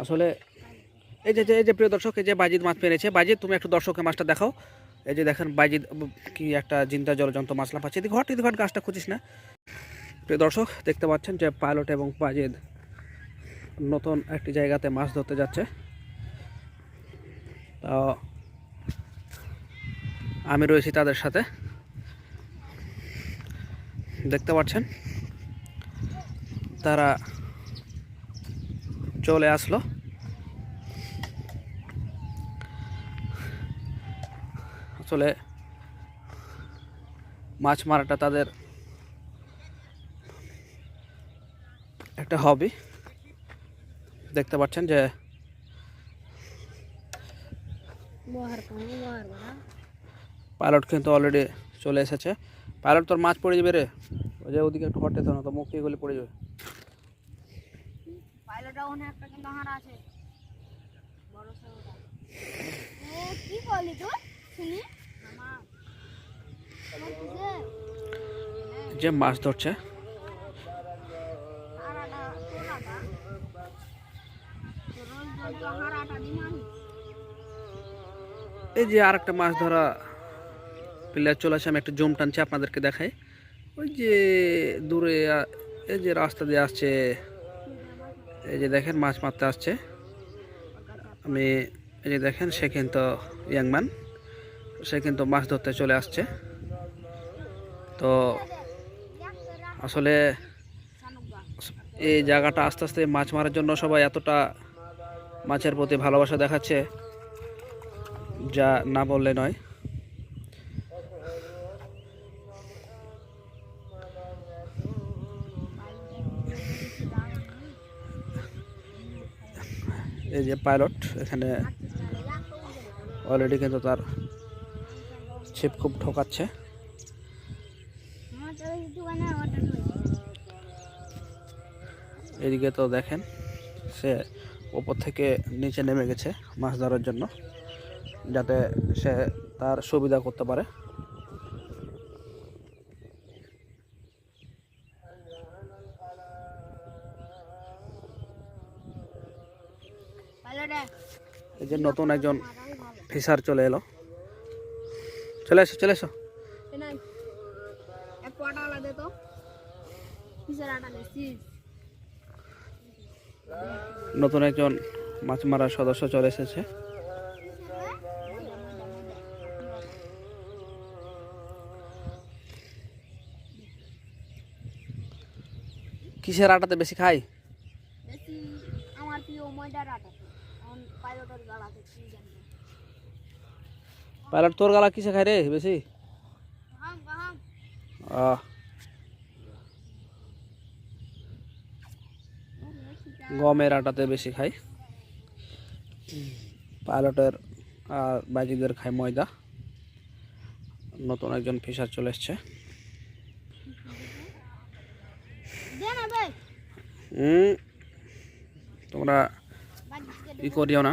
আসলে এই যে এই যে প্রিয় দর্শক, এই যে বাজিদ মাছ পেরেছে। বাজিদ তুমি একটু দর্শকের মাছটা দেখাও। এই যে দেখেন বাজিদ কি একটা জিন্দা জলজন্ত মাছ লাফাচ্ছে। এদিকে ঘট এদিকে ঘট গাছটা খুঁজিস না। প্রিয় দর্শক, দেখতে পাচ্ছেন যে পাইলট এবং বাজিদ নতুন একটি জায়গাতে মাছ ধরতে যাচ্ছে। তো আমি রয়েছি তাদের সাথে। দেখতে পাচ্ছেন, তারা চলে আসলো। আসলে মাছ মারাটা তাদের একটা হবি দেখতে পাচ্ছেন যে পাইলট কিন্তু অলরেডি চলে এসেছে। পাইলট তোর মাছ পড়ে যাবে রে। ওই যে ওদিকে একটু হটে তো না, তো মুখ গলে পড়ে যাবে। পাইলটটা ওখানে একটা কিন্তু হারা আছে? বড় সড়োটা ও কি বলি তুই শুনি। মামা। তোমার কিসে যে? মাছ ধরছে। এই যে আর একটা মাছ ধরা প্লেয়ার চলে আসে আমি একটা জুম টানছি আপনাদেরকে দেখাই। ওই যে দূরে এই যে রাস্তা দিয়ে আসছে এই যে দেখেন, মাছ মারতে আসছে। আমি, এই যে দেখেন, সে কিন্তু ইয়াংম্যান। সে কিন্তু মাছ ধরতে চলে আসছে। তো আসলে এই জায়গাটা আস্তে আস্তে মাছ মারার জন্য সবাই এতটা মাছের প্রতি ভালোবাসা দেখাচ্ছে, যা না বললে নয়। এই যে পাইলট, এখানে অলরেডি কিন্তু তার ছিপ খুব ঠকাচ্ছে। এদিকে তো দেখেন, সে ওপর থেকে নিচে নেমে গেছে মাছ ধরার জন্য, যাতে সে তার সুবিধা করতে পারে। এই যে নতুন একজন ফিসার চলে এলো। চলে এসো চলে এসো। নতুন একজন মাছ মারার সদস্য চলে এসেছে। কিসের আটাতে বেশি খাই বেশি আমার প্রিয় ময়দার আটা এখন পাইলটের গাড়াতে কি জানি পাইলট তোর গালা কিসে খাই রে বেশি গমের আটাতে বেশি খাই। পাইলটের আর বাজিদের খায় ময়দা। নতুন একজন ফিশার চলে এসছে। তোমরা ই করিও না।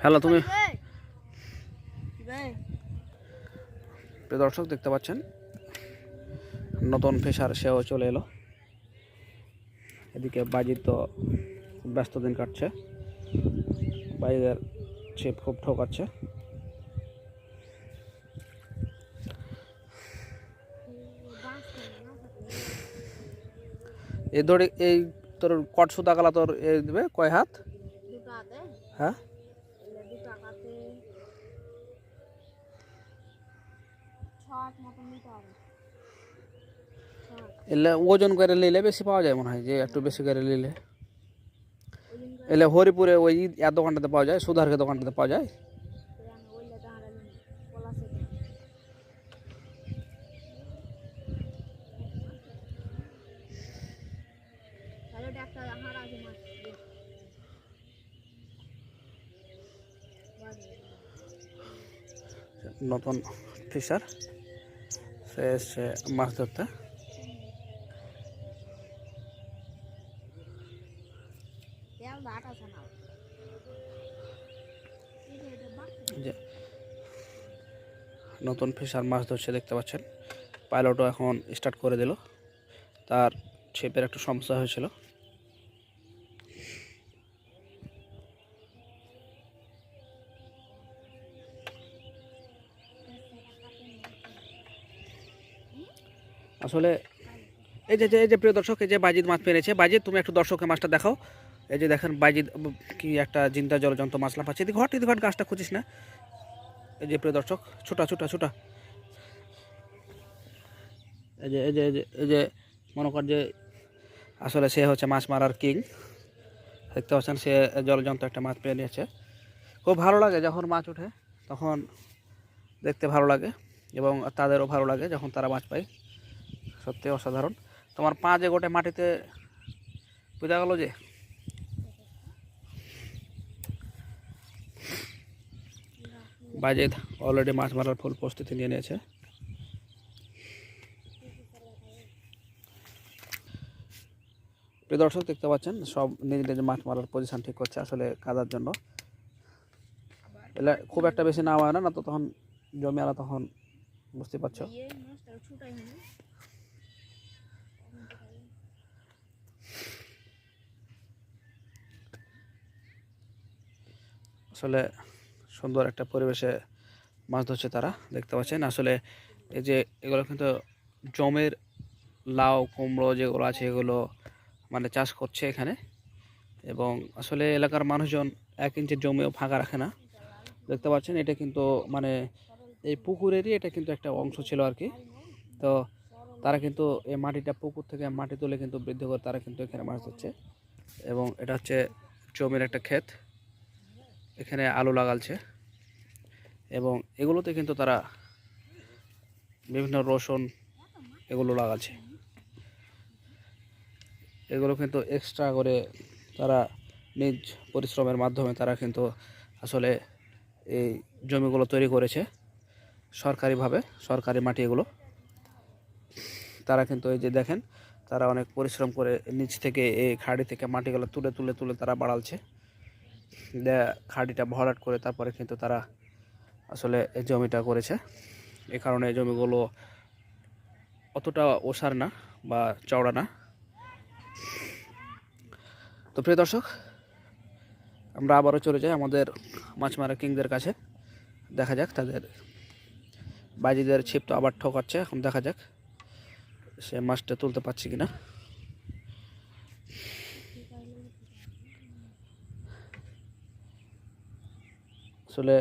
ফেলো তুমি? দর্শক দেখতে পাচ্ছেন? নতুন ফেসার সেও চলে এলো। এদিকে বাজির তো ব্যস্ত দিন কাটছে। বাজিদের সে খুব ঠকাচ্ছে। এই দড়ি এই তোর কট সুতা গালা তোর এ দেবে কয় হাত। হ্যাঁ? এলে ওজন করে নিলে বেশি পাওয়া যায় মনে হয় যে একটু বেশি করে নিলে। এলে হরিপুরে ওই এর দোকানটাতে পাওয়া যায় সুধারকে দোকানটাতে পাওয়া যায়। নতুন ফিশার। সে এসছে মাছ ধরতে। নতুন ফিশার মাছ ধরছে, দেখতে পাচ্ছেন। পাইলটও এখন স্টার্ট করে দিল। তার ছিপের একটু সমস্যা হয়েছিল। আসলে এই যে এই যে প্রিয় দর্শক, এই যে বাজিদ মাছ পেরেছে। বাজিদ তুমি একটু দর্শককে মাছটা দেখাও। এই যে দেখেন বাজিদ কি একটা জিন্দা জলজন্ত মাছ লাফাচ্ছে। এদিকে হট এদিকে হট গাছটা খুঁজিস না। এই যে প্রিয় দর্শক, ছোটা ছোটা ছোটা। এই যে এই যে এই যে এই যে, মনে কর যে আসলে সে হচ্ছে মাছ মারার কিং। দেখতে পাচ্ছেন সে জলজন্ত একটা মাছ পেয়ে নিয়েছে। খুব ভালো লাগে যখন মাছ ওঠে, তখন দেখতে ভালো লাগে এবং তাদেরও ভালো লাগে যখন তারা মাছ পায়। সত্যি অসাধারণ। তোমার পা যে গোটে মাটিতে বোঝা গেল যে? বাজেদ অলরেডি মাছ মারার ফুল প্রস্তুতি নিয়ে নিয়েছে। প্রিয় দর্শক, দেখতে পাচ্ছেন, সব নিজ নিজ মাছ মারার পজিশন ঠিক করছে আসলে কাদার জন্য। খুব একটা বেশি না হয় না না তো তখন জমি আলা তখন বুঝতে পারছ এই মাছটা ছুটাই হয়নি আসলে সুন্দর একটা পরিবেশে মাছ ধরছে তারা, দেখতে পাচ্ছেন। আসলে এই যে এগুলো কিন্তু জমের লাউ, কুমড়ো যেগুলো আছে এগুলো মানে চাষ করছে এখানে। এবং আসলে এলাকার মানুষজন এক ইঞ্চির জমিও ফাঁকা রাখে না। দেখতে পাচ্ছেন, এটা কিন্তু মানে এই পুকুরেরই এটা কিন্তু একটা অংশ ছিল আর কি। তো তারা কিন্তু এই মাটিটা পুকুর থেকে মাটি তুলে কিন্তু বৃদ্ধি করে তারা কিন্তু এখানে মাছ ধরছে। এবং এটা হচ্ছে জমির একটা ক্ষেত। এখানে আলু লাগালছে। এবং এগুলোতে কিন্তু তারা বিভিন্ন রসুন এগুলো লাগাচ্ছে এগুলো কিন্তু এক্সট্রা করে তারা নিজ পরিশ্রমের মাধ্যমে তারা কিন্তু আসলে এই জমিগুলো তৈরি করেছে সরকারিভাবে, সরকারি মাটি এগুলো তারা কিন্তু এই যে দেখেন, তারা অনেক পরিশ্রম করে নিচ থেকে এই খাড়ি থেকে মাটিগুলো তুলে তুলে তুলে তারা বাড়ালছে। খাড়িটা ভরাট করে তারপরে কিন্তু তারা আসলে এই জমিটা করেছে। এ কারণে জমিগুলো অতটা ওসার না বা চওড়া না। তো প্রিয় দর্শক, আমরা আবারও চলে যাই আমাদের মাছ মারা কিংদের কাছে। দেখা যাক তাদের বাজিদের ছিপ তো আবার ঠকাচ্ছে, এখন দেখা যাক সে মাছটা তুলতে পারছি কিনা। আসলে